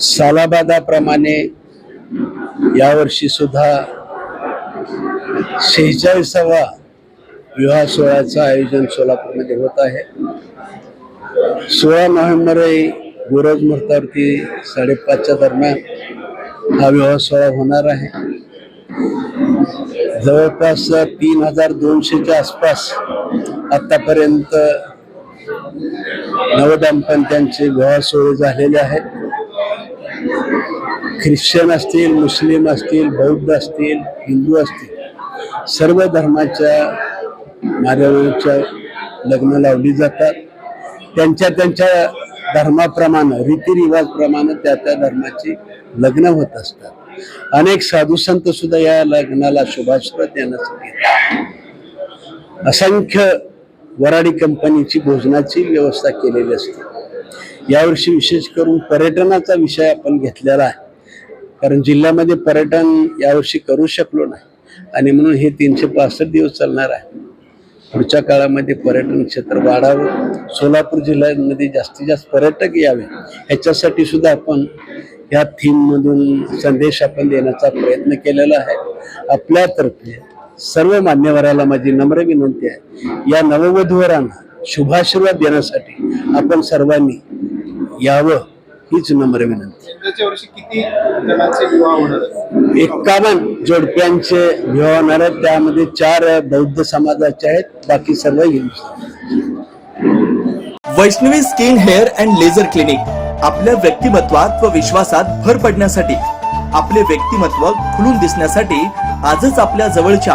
सालाबादाप्रमाणे यावर्षी सुद्धा शेहेचाळीसावा विवाह सोहळ्याचं आयोजन सोलापूरमध्ये होत आहे. सोळा नोव्हेंबर गुरुज मुहूर्तावरती साडेपाचच्या दरम्यान हा विवाह सोहळा होणार आहे. जवळपास तीन हजार दोनशेच्या आसपास आतापर्यंत नवदंपत्यांचे गोवा सोहळे झालेले आहेत ख्रिश्चन असतील मुस्लिम असतील बौद्ध असतील हिंदू असतील सर्व धर्माच्या मान्यवरांच्या लग्न लावली जातात. त्यांच्या त्यांच्या धर्माप्रमाणे रीतिरिवाजप्रमाणे त्या त्या धर्माची लग्न होत असतात. अनेक साधू संत सुद्धा या लग्नाला शुभाश्रय देण्यासाठी असंख्य वराडी कंपनीची भोजनाची व्यवस्था केलेली असते. यावर्षी विशेष करून पर्यटनाचा विषय आपण घेतलेला आहे. कारण जिल्ह्यामध्ये पर्यटन यावर्षी करू शकलो नाही. आणि म्हणून हे तीनशे पासष्ट दिवस चालणार आहे. पुढच्या काळामध्ये पर्यटन क्षेत्र वाढावं. सोलापूर जिल्ह्यामध्ये जास्तीत जास्त पर्यटक यावे. ह्याच्यासाठी सुद्धा आपण या थीममधून संदेश आपण देण्याचा प्रयत्न केलेला आहे. आपल्यातर्फे सर्व मान्यवराला माझी नम्र विनंती आहे. या नववधूवरांना शुभाशीर्वाद देण्यासाठी आपण सर्वांनी यावं हीच नम्र विनंती? एकावन्न जोडप्यांचे विवाह होणार आहेत. त्यामध्ये चार बौद्ध समाजाचे आहेत. बाकी सर्व Hindu Vaishnavi skin hair and laser clinic आपल्या व्यक्तिमत्वात व विश्वासात भर पडण्यासाठी आपले व्यक्तिमत्व खुलून दिसण्यासाठी आजच आपल्या जवळच्या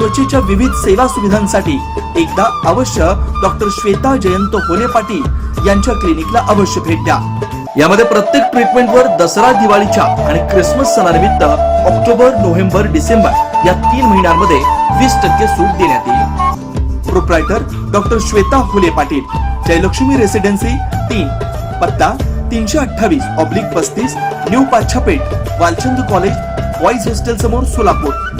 त्वचेच्या विविध सेवा सुविधांसाठी एकदा अवश्य डॉक्टर श्वेता जयंत होले पाटील यांच्या क्लिनिकला अवश्य भेट द्या. यामध्ये प्रत्येक ट्रीटमेंटवर दसरा दिवाळीच्या आणि ख्रिसमस सणानिमित्त ऑक्टोबर नोव्हेंबर डिसेंबर या तीन महिन्यांमध्ये वीस टक्के सूट देण्यात येईल. Proprietor doctor Shweta Hule Patil Jayalakshmi residency तीन पत्ता तीनशे अठ्ठावीस ऑब्लिक पस्तीस new Pachhapeth Walchand college boys hostel समोर सोलापूर.